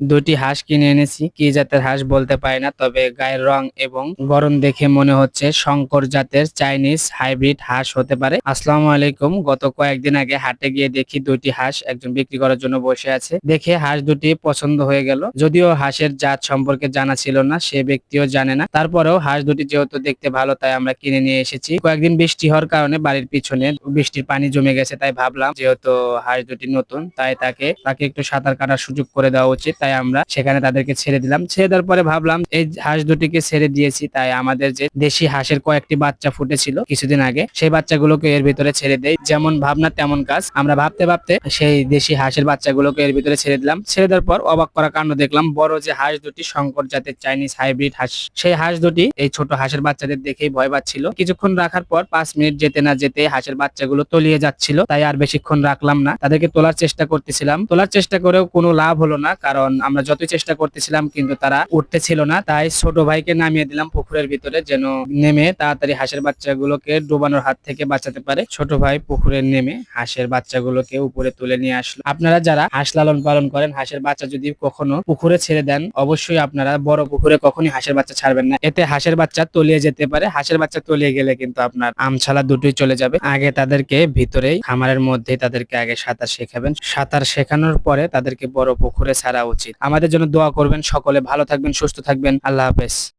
দুটি হাঁস কিনে এনেছি। কি জাতের হাঁস বলতে পারি না, তবে গায়ের রং এবং গরম দেখে মনে হচ্ছে শঙ্কর জাতের চাইনিজ হাইব্রিড হাঁস হতে পারে। আসসালামু আলাইকুম। গত কয়েকদিন আগে হাটে গিয়ে দেখি দুটি হাঁস একজন বিক্রি করার জন্য বসে আছে। দেখে হাঁস দুটি পছন্দ হয়ে গেল। যদিও হাঁসের জাত সম্পর্কে জানা ছিল না, সে ব্যক্তিও জানে না। তারপরেও হাঁস দুটি যেহেতু দেখতে ভালো, তাই আমরা কিনে নিয়ে এসেছি। কয়েকদিন বৃষ্টি হওয়ার কারণে বাড়ির পিছনে বৃষ্টির পানি জমে গেছে, তাই ভাবলাম যেহেতু হাঁস দুটি নতুন, তাই তাকে তাকে একটু সাঁতার কাটার সুযোগ করে দেওয়া উচিত। তাই আমরা সেখানে তাদেরকে ছেড়ে দিলাম। ছেড়ে দেওয়ার পরে ভাবলাম, এই হাঁস দুটিকে ছেড়ে দিয়েছি, তাই আমাদের যে দেশি হাঁসের কয়েকটি বাচ্চা ফুটেছিল কিছুদিন আগে, সেই বাচ্চাগুলোকে এর ভিতরে ছেড়ে দেয় যেমন ভাবনা, তেমন কাজ। আমরা ভাবতে ভাবতে সেই দেশি হাঁসের বাচ্চাগুলোকে এর ভিতরে ছেড়ে দিলাম। ছেড়ে দেওয়ার পর অবাক করা কাণ্ড দেখলাম, বড় যে হাঁস দুটি শঙ্কর জাতের চাইনিজ হাইব্রিড হাঁস, সেই হাঁস দুটি এই ছোট হাঁসের বাচ্চাদের দেখেই ভয় পাচ্ছিল। কিছুক্ষণ রাখার পর পাঁচ মিনিট যেতে না যেতে হাঁসের বাচ্চাগুলো তলিয়ে যাচ্ছিল, তাই আর বেশিক্ষণ রাখলাম না। তাদেরকে তোলার চেষ্টা করতেছিলাম। তোলার চেষ্টা করেও কোনো লাভ হলো না, কারণ আমরা যতই চেষ্টা করতেছিলাম, কিন্তু তারা উঠতে ছিল না। তাই ছোট ভাইকে নামিয়ে দিলাম পুকুরের ভিতরে, যেন নেমে তাড়াতাড়ি হাঁসের বাচ্চাগুলোকে ডুবানোর হাত থেকে বাঁচাতে পারে। ছোট ভাই পুকুরে নেমে হাঁসের বাচ্চাগুলোকে উপরে তুলে নিয়ে আসলো। আপনারা যারা হাঁস লালন পালন করেন, হাঁসের বাচ্চা যদি কখনো পুকুরে ছেড়ে দেন, অবশ্যই আপনারা বড় পুকুরে কখনই হাঁসের বাচ্চা ছাড়বেন না। এতে হাঁসের বাচ্চা তলিয়ে যেতে পারে। হাঁসের বাচ্চা তলিয়ে গেলে কিন্তু আপনার আমছালা দুটোই চলে যাবে। আগে তাদেরকে ভিতরেই খামারের মধ্যে তাদেরকে আগে সাঁতার শেখাবেন। সাঁতার শেখানোর পরে তাদেরকে বড় পুকুরে ছাড়া উচিত। আমাদের জন্য দোয়া করবেন সকলে ভালো থাকবেন সুস্থ থাকবেন। আল্লাহ হাফেজ।